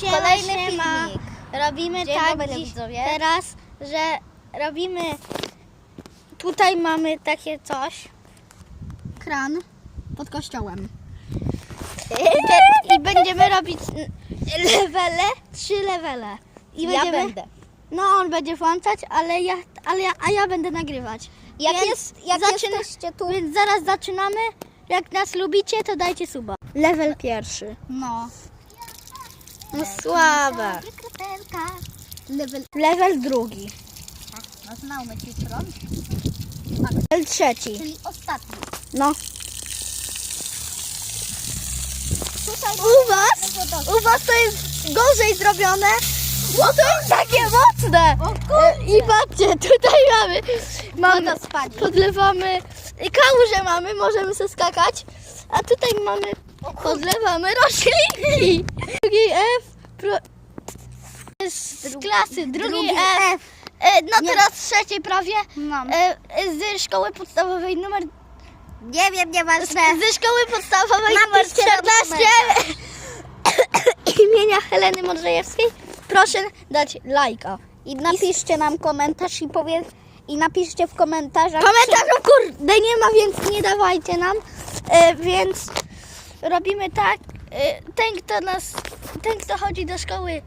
Siema, Kolejny siema. filmik. Robimy Dzień tak dobry, dziś, widzowie. teraz, że robimy... Tutaj mamy takie coś. Kran pod kościołem. I będziemy robić levele, trzy levele. I Ja będziemy, będę. No on będzie włączać, ale ja, ale ja, a ja będę nagrywać. Jak, Więc jest, jak zaczyna- jesteście tu... Więc zaraz zaczynamy. Jak nas lubicie, to dajcie suba. Level pierwszy. No. No słabe. Level... Level drugi. No znamy ci stron. Level trzeci. Czyli ostatni. No. Tutaj U was? U was to jest gorzej zrobione, bo to jest takie mocne. I patrzcie, tutaj mamy, mamy podlewamy, kałuże mamy, możemy sobie skakać, a tutaj mamy, podlewamy roślinki. Drugi F, pro, z klasy, drugi, drugi F. E, no Nie. teraz trzeciej prawie, No. e, z szkoły podstawowej numer Nie wiem, nieważne. ze szkoły podstawowej numer Napiszcie nam 14 imienia Heleny Modrzejewskiej. Proszę dać lajka. I napiszcie nam komentarz i powie... I napiszcie w komentarzach... Komentarzów kurde nie ma, więc nie dawajcie nam. E, więc robimy tak. E, ten, kto nas, ten, kto chodzi do szkoły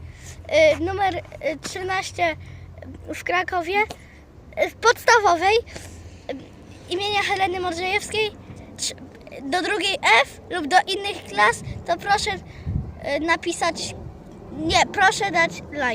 e, numer e, 13 w Krakowie, w podstawowej imienia Heleny Modrzejewskiej do drugiej F lub do innych klas, to proszę napisać, nie, proszę dać lajka.